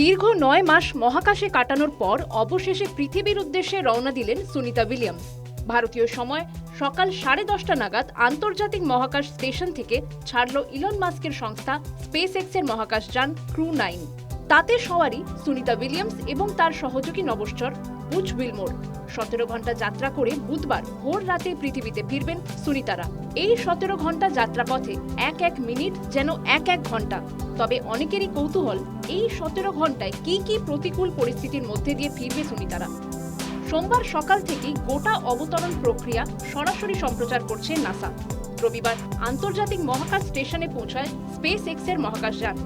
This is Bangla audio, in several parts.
দীর্ঘ নয় মাস মহাকাশে কাটানোর পর অবশেষে পৃথিবীর উদ্দেশ্যে রওনা দিলেন সুনিতা উইলিয়ামস। ভারতীয় সময় সকাল সাড়ে দশটা নাগাদ আন্তর্জাতিক মহাকাশ স্টেশন থেকে ছাড়ল ইলন মাস্কের সংস্থা স্পেস এক্সের মহাকাশযান ক্রু নাইন। তাতে সওয়ারি, সুনিতা উইলিয়ামস এবং তার সহযোগী নভশ্চর বুচ উইলমোর। সতেরো ঘণ্টা যাত্রা করে বুধবার ভোর রাতে পৃথিবীতে ফিরবেন সুনিতারা। এই সতেরো ঘণ্টা যাত্রাপথে এক এক মিনিট যেন এক এক ঘণ্টা তবে অনেকেরই কৌতূহল, এই সতেরো ঘন্টায় কি কি প্রতিকূল পরিস্থিতির মধ্যে দিয়ে ফিরবে সুনিতারা? সোমবার সকাল থেকেই গোটা অবতরণ প্রক্রিয়া সরাসরি সম্প্রচার করছে নাসা। রবিবার আন্তর্জাতিক মহাকাশ স্টেশনে পৌঁছায় স্পেস এক্সের মহাকাশযান।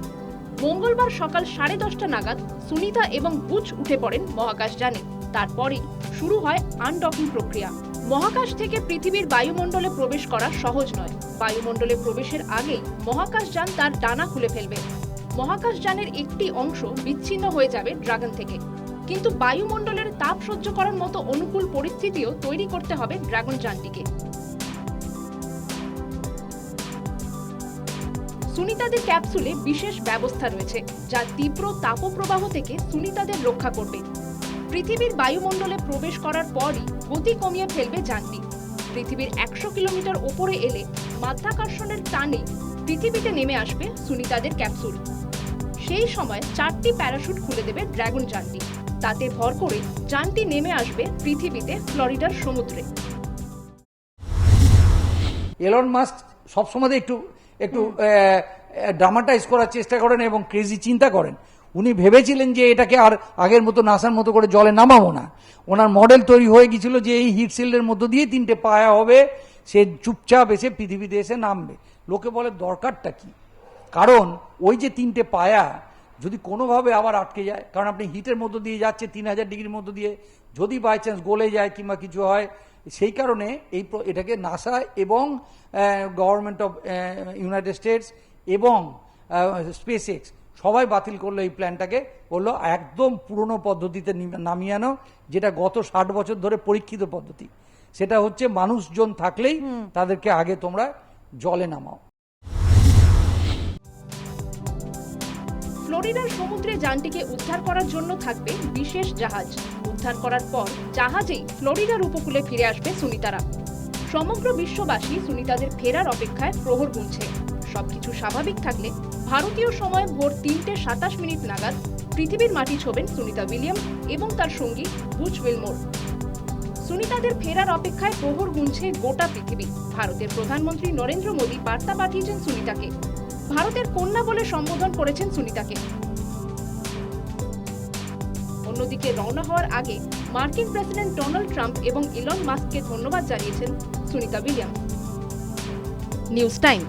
মঙ্গলবার সকাল সাড়ে দশটা নাগাদ সুনিতা এবং বুচ উঠে পড়েন মহাকাশযানে তারপরেই শুরু হয় আনডকিং প্রক্রিয়া। মহাকাশ থেকে পৃথিবীর বায়ুমণ্ডলে প্রবেশ করা সহজ নয়। বায়ুমণ্ডলে প্রবেশের আগেই মহাকাশযান তার ডানা খুলে ফেলবে। মহাকাশযানের একটি অংশ বিচ্ছিন্ন হয়ে যাবে ড্রাগন থেকে। কিন্তু বায়ুমণ্ডলের তাপ সহ্য করার মতো অনুকূল পরিস্থিতিও তৈরি করতে হবে ড্রাগন যানটিকে। সুনিতাদের ক্যাপসুলে বিশেষ ব্যবস্থা রয়েছে, যা তীব্র তাপপ্রবাহ থেকে সুনিতাদের রক্ষা করবে। পৃথিবীর বায়ুমণ্ডলে প্রবেশ করার পরই গতি কমিয়ে ফেলবে যানটি পৃথিবীর একশো কিলোমিটার ওপরে এলে মাধ্যাকর্ষণের টানে পৃথিবীতে নেমে আসবে সুনিতাদের ক্যাপসুল। সেই সময় চারটি প্যারাশুট খুলে দেবে ড্রাগন যানটি তাতে ভর করে যানটি নেমে আসবে পৃথিবীতে ফ্লোরিডার সমুদ্রে। এলন মাস্ক সবসময় একটু একটু ড্রামাটাইজ করার চেষ্টা করেন এবং ক্রেজি চিন্তা করেন। উনি ভেবেছিলেন যে এটাকে আর আগের মতো নাসার মতো করে জলে নামাবো না। ওনার মডেল তৈরি হয়ে গিয়েছিল যে এই হিট শিল্ডের মধ্য দিয়ে তিনটে পায়া হবে, সে চুপচাপ এসে পৃথিবীতে এসে নামবে। লোকে বলে, দরকারটা কি? কারণ ওই যে তিনটে পায়া, যদি কোনোভাবে আবার আটকে যায়, কারণ আপনি হিটের মধ্য দিয়ে যাচ্ছে, তিন হাজার ডিগ্রির মধ্য দিয়ে, যদি বাই চান্স গলে যায় কিংবা কিছু হয় সেই কারণে এই এটাকে নাসা এবং গভর্নমেন্ট অফ ইউনাইটেড স্টেটস এবং স্পেস এক্স সবাই বাতিল করল এই প্ল্যানটাকে। বলল একদম পুরনো পদ্ধতিতে নামিয়ে আনো যেটা গত ষাট বছর ধরে পরীক্ষিত পদ্ধতি। সেটা হচ্ছে মানুষজন থাকলেই তাদেরকে আগে তোমরা জলে নামাও। ফ্লোরিডার সমুদ্রে যানটিকে উদ্ধার করার জন্য থাকবে বিশেষ জাহাজ। উদ্ধার করার পর জাহাজেই ফ্লোরিডার উপকূলে ফিরে আসবে সুনিতারা। সমগ্র বিশ্ববাসী সুনিতাদের ফেরার অপেক্ষায় প্রহর গুনছে। সবকিছু স্বাভাবিক থাকলে ভারতীয় সময় ভোর তিনটে সাতাশ মিনিট নাগাদ পৃথিবীর মাটি ছোবেন সুনিতা উইলিয়াম এবং তার সঙ্গী বুচ উইলমোর। সুনিতাদের ফেরার অপেক্ষায় প্রহর গুনছে গোটা পৃথিবী। ভারতের প্রধানমন্ত্রী নরেন্দ্র মোদী বার্তা পাঠিয়েছেন সুনিতাকে। ভারতের কন্যা বলে সম্বোধন করেছেন সুনিতাকে। অন্যদিকে রওনা হওয়ার আগে মার্কিন প্রেসিডেন্ট ডোনাল্ড ট্রাম্প এবং ইলন মাস্ককে ধন্যবাদ জানিয়েছেন সুনিতা উইলিয়ামস। News time.